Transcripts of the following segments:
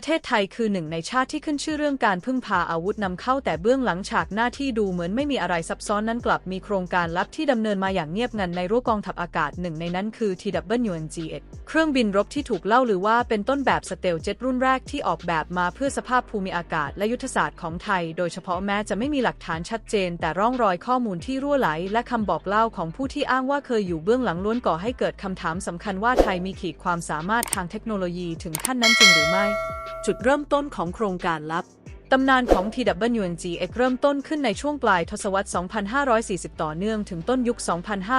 ประเทศไทยคือหนึ่งในชาติที่ขึ้นชื่อเรื่องการพึ่งพาอาวุธนำเข้าแต่เบื้องหลังฉากหน้าที่ดูเหมือนไม่มีอะไรซับซ้อนนั้นกลับมีโครงการลับที่ดำเนินมาอย่างเงียบงันในรั้วกองทัพอากาศหนึ่งในนั้นคือ TWNGX เครื่องบินรบที่ถูกเล่าหรือว่าเป็นต้นแบบสเตลเจ็ตรุ่นแรกที่ออกแบบมาเพื่อสภาพภูมิอากาศและยุทธศาสตร์ของไทย โดยเฉพาะแม้จะไม่มีหลักฐานชัดเจน แต่ร่องรอยข้อมูลที่รั่วไหล และคำบอกเล่าของผู้ที่อ้างว่าเคยอยู่เบื้องหลังล้วนก่อให้เกิดคำถามสำคัญว่าไทยมีขีดความสามารถทางเทคโนโลยีถึงขั้นนั้นจริงหรือไม่ จุดเริ่มต้นของโครงการลับ ตำนานของ TWNGX เริ่มต้นขึ้นในช่วงปลายทศวรรษ 2540 ต่อเนื่องถึงต้นยุค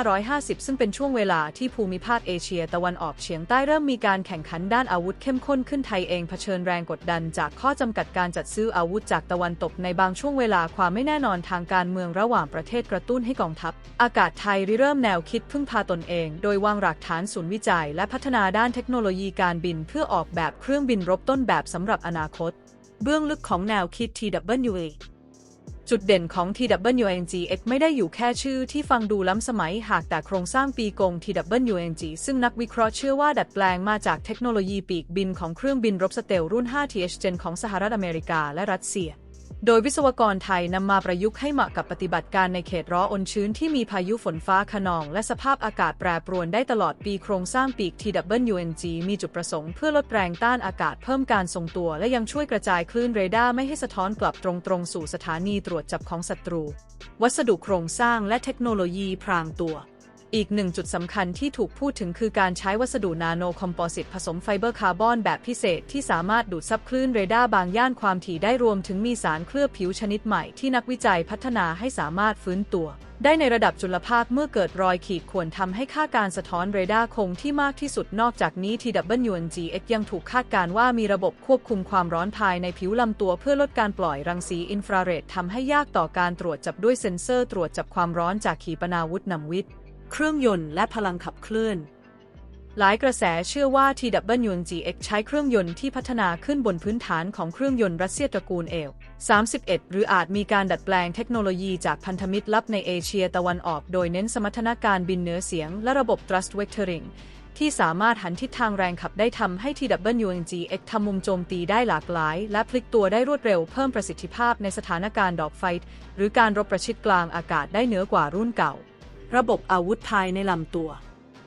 2550 ซึ่งเป็นช่วงเวลาที่ภูมิภาคเอเชียตะวันออกเฉียงใต้เริ่มมีการแข่งขันด้านอาวุธเข้มข้นขึ้นไทยเองเผชิญแรงกดดันจากข้อจำกัดการจัดซื้ออาวุธจากตะวันตกในบางช่วงเวลาความไม่แน่นอนทางการเมืองระหว่างประเทศกระตุ้นให้กองทัพ อากาศไทยริเริ่มแนวคิดพึ่งพาตนเอง โดยวางรากฐานศูนย์วิจัย และพัฒนาด้านเทคโนโลยีการบิน เพื่อออกแบบเครื่องบินรบต้นแบบสำหรับอนาคต เบื้องลึกของแนวคิด TWA จุดเด่นของ TWNGX ไม่ได้อยู่แค่ชื่อที่ฟังดูล้ำสมัยหากแต่โครงสร้างปีกง TWNG ซึ่งนักวิเคราะห์เชื่อว่าดัดแปลงมาจากเทคโนโลยีปีกบินของเครื่องบินรบสเตลรุ่น 5TH Gen ของสหรัฐอเมริกาและรัสเซีย โดยวิศวกรไทยนำมาประยุกต์ให้เหมาะกับปฏิบัติการในเขตร้อนอนชื้นที่มีพายุฝนฟ้าขนอง และสภาพอากาศแปรปรวนได้ตลอดปีโครงสร้างปีก TWNG มีจุดประสงค์เพื่อลดแรงต้านอากาศเพิ่มการทรงตัว และยังช่วยกระจายคลื่นเรดาร์ไม่ให้สะท้อนกลับตรงๆสู่สถานีตรวจจับของศัตรู วัสดุโครงสร้างและเทคโนโลยีพรางตัว อีกหนึ่งจุดสำคัญที่ถูกพูดถึงคือการใช้วัสดุนาโนคอมโพสิตผสมไฟเบอร์คาร์บอนแบบพิเศษที่สามารถดูดซับคลื่นเรดาร์บางย่านความถี่ได้รวมถึงมีสารเคลือบผิวชนิดใหม่ที่นักวิจัยพัฒนาให้สามารถฟื้นตัว ได้ในระดับจุลภาคเมื่อเกิดรอยขีดข่วนทำให้ค่าการสะท้อนเรดาร์คงที่มากที่สุดนอกจากนี้ TWNGX ยังถูกคาดการว่ามีระบบควบคุมความร้อนภายในผิวลำตัวเพื่อลดการปล่อยรังสีอินฟราเรดทำให้ยากต่อการตรวจจับด้วยเซ็นเซอร์ตรวจจับความร้อนจากขีปนาวุธนำวิทย์ เครื่องยนต์และพลังขับเคลื่อน หลายกระแสเชื่อว่า TWGX ใช้เครื่องยนต์ที่พัฒนาขึ้นบนพื้นฐานของเครื่องยนต์รัสเซียตระกูลเอล31 หรืออาจมีการดัดแปลงเทคโนโลยีจากพันธมิตรลับในเอเชียตะวันออกโดยเน้นสมรรถนะการบินเหนือเสียงและระบบ thrust vectoring ที่สามารถหันทิศทางแรงขับได้ทำให้ TWNGX ทำมุมโจมตีได้หลากหลาย และพลิกตัวได้รวดเร็วเพิ่มประสิทธิภาพในสถานการณ์ดอกไฟหรือการรบประชิดกลางอากาศได้เหนือกว่ารุ่นเก่า ระบบอาวุธภายในลำตัว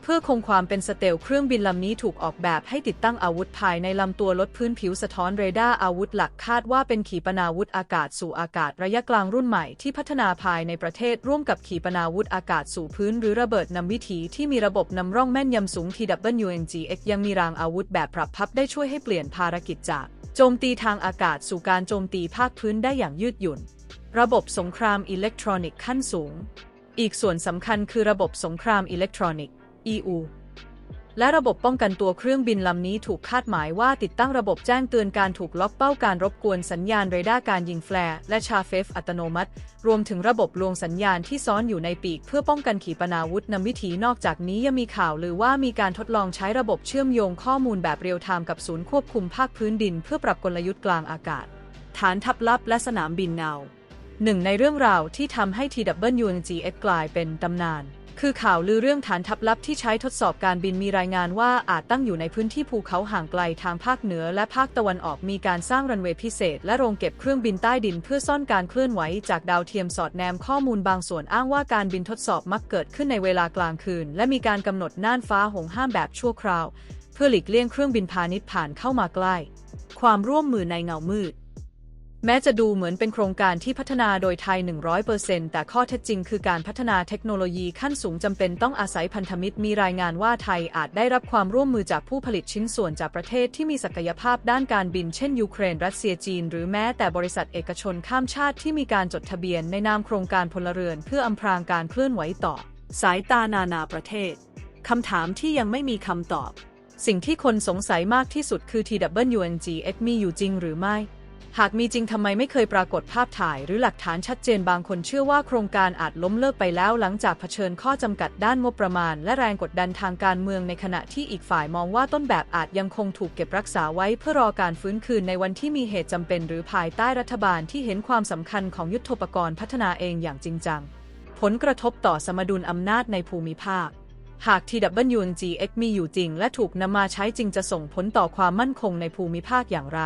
เพื่อคงความเป็นสเตลเครื่องบินลำนี้ถูกออกแบบให้ติดตั้งอาวุธภายในลำตัวลดพื้นผิวสะท้อนเรดาร์อาวุธหลักคาดว่าเป็นขีปนาวุธอากาศสู่อากาศระยะกลางรุ่นใหม่ที่พัฒนาภายในประเทศร่วมกับขีปนาวุธอากาศสู่พื้น หรือระเบิดนำวิถีที่มีระบบนำร่องแม่นยำสูง TWNGX ยังมีรางอาวุธแบบปรับพับได้ช่วยให้เปลี่ยนภารกิจจากโจมตีทางอากาศสู่การโจมตีภาคพื้นได้อย่างยืดหยุ่น ระบบสงครามอิเล็กทรอนิกส์ขั้นสูง อีกส่วนสำคัญคือระบบสงครามอิเล็กทรอนิกส์ EU และระบบป้องกันตัวเครื่องบินลำนี้ถูกคาดหมายว่าติดตั้งระบบแจ้งเตือนการถูกล็อกเป้าการรบกวนสัญญาณเรดาร์การยิงแฟร์และชาเฟฟอัตโนมัติ รวมถึงระบบลวงสัญญาณที่ซ้อนอยู่ในปีก เพื่อป้องกันขีปนาวุธนำวิถีนอกจากนี้ยังมีข่าวหรือว่ามีการทดลองใช้ระบบเชื่อมโยงข้อมูลแบบเรียลไทม์กับศูนย์ควบคุมภาคพื้นดิน เพื่อปรับกลยุทธ์กลางอากาศ ฐานทัพลับและสนามบินนา หนึ่งในเรื่องราวที่ทำให้ TWNGX กลายเป็นตำนาน คือข่าวลือเรื่องฐานทัพลับที่ใช้ทดสอบการบินมีรายงานว่าอาจตั้งอยู่ในพื้นที่ภูเขาห่างไกลทางภาคเหนือและภาคตะวันออกมีการสร้างรันเวย์พิเศษ และโรงเก็บเครื่องบินใต้ดินเพื่อซ่อนการเคลื่อนไหวจากดาวเทียมสอดแนมข้อมูลบางส่วนอ้างว่าการบินทดสอบมักเกิดขึ้นในเวลากลางคืน และมีการกำหนดน่านฟ้าหงห้ามแบบชั่วคราว เพื่อหลีกเลี่ยงเครื่องบินพาณิชย์ผ่านเข้ามาใกล้ ความร่วมมือในเงามืด แม้จะดูเหมือนเป็นโครงการที่พัฒนาโดยไทย 100%แต่ข้อเท็จจริงคือการพัฒนาเทคโนโลยีขั้นสูงจำเป็นต้องอาศัยพันธมิตรมีรายงานว่าไทยอาจได้รับความร่วมมือจากผู้ผลิตชิ้นส่วนจากประเทศที่มีศักยภาพด้านการบินเช่น ยูเครน รัสเซียจีน หรือแม้แต่บริษัทเอกชนข้ามชาติที่มีการจดทะเบียนในนามโครงการพลเรือนเพื่ออำพรางการเคลื่อนไหวต่อ สายตานานาประเทศคำถามที่ยังไม่มีคำตอบ สิ่งที่คนสงสัยมากที่สุดคือ TWNGX มีอยู่จริงหรือไม่ หากมีจริงทำไมไม่เคยปรากฏภาพถ่ายหรือหลักฐานชัดเจนบางคนเชื่อว่าโครงการอาจล้มเลิกไปแล้วหลังจากเผชิญข้อจำกัดด้านงบประมาณ และแรงกดดันทางการเมืองในขณะที่อีกฝ่ายมองว่าต้นแบบอาจยังคงถูกเก็บรักษาไว้เพื่อรอการฟื้นคืนในวันที่มีเหตุจำเป็น หรือภายใต้รัฐบาลที่เห็นความสำคัญของยุทธปกรณ์พัฒนาเองอย่างจริงจัง ผลกระทบต่อสมดุลอำนาจในภูมิภาคหาก TWNGX มีอยู่จริง และถูกนำมาใช้จริงจะส่งผลต่อความมั่นคงในภูมิภาคอย่างไร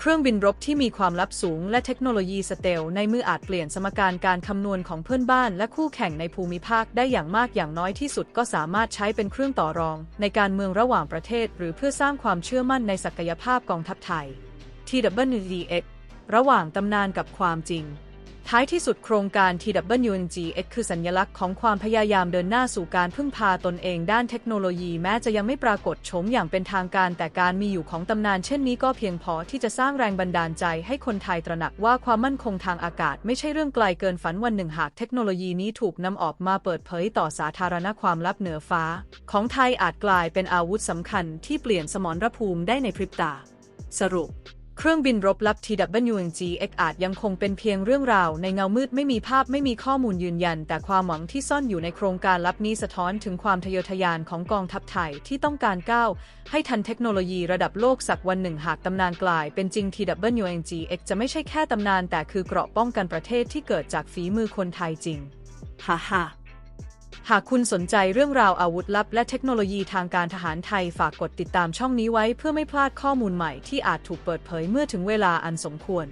เครื่องบินรบที่มีความลับสูงและเทคโนโลยีสเตลในมืออาจเปลี่ยนสมการการคำนวณของเพื่อนบ้านและคู่แข่งในภูมิภาคได้อย่างมากอย่างน้อยที่สุดก็สามารถใช้เป็นเครื่องต่อรอง ในการเมืองระหว่างประเทศ หรือเพื่อสร้างความเชื่อมั่นในศักยภาพกองทัพไทย TWDX ระหว่างตำนานกับความจริง ท้ายที่สุดโครงการ TWNGX คือสัญลักษณ์ของความพยายามเดินหน้าสู่การพึ่งพาตนเองด้านเทคโนโลยีแม้จะยังไม่ปรากฏโฉมอย่างเป็นทางการ แต่การมีอยู่ของตำนานเช่นนี้ก็เพียงพอที่จะสร้างแรงบันดาลใจให้คนไทยตระหนักว่าความมั่นคงทางอากาศ ไม่ใช่เรื่องไกลเกินฝันวันหนึ่งหากเทคโนโลยีนี้ถูกนำออกมาเปิดเผยต่อสาธารณความลับเหนือฟ้า ของไทยอาจกลายเป็นอาวุธสำคัญที่เปลี่ยนสมรภูมิได้ในพริบตา สรุป เครื่องบินรบลับ TWNGX อาจยังคงเป็นเพียงเรื่องราว ในเงามืดไม่มีภาพไม่มีข้อมูลยืนยัน แต่ความหวังที่ซ่อนอยู่ในโครงการลับนี้สะท้อนถึงความทะเยอทะยานของกองทัพไทยที่ต้องการก้าวให้ทันเทคโนโลยีระดับโลกสักวันหนึ่งหากตำนานกลายเป็นจริง TWNGX จะไม่ใช่แค่ตำนาน แต่คือเกราะป้องกันประเทศที่เกิดจากฝีมือคนไทยจริงฮ่าฮ่า หากคุณสนใจเรื่องราวอาวุธลับ และเทคโนโลยีทางการทหารไทยฝากกดติดตามช่องนี้ไว้เพื่อไม่พลาดข้อมูลใหม่ที่อาจถูกเปิดเผยเมื่อถึงเวลาอันสมควร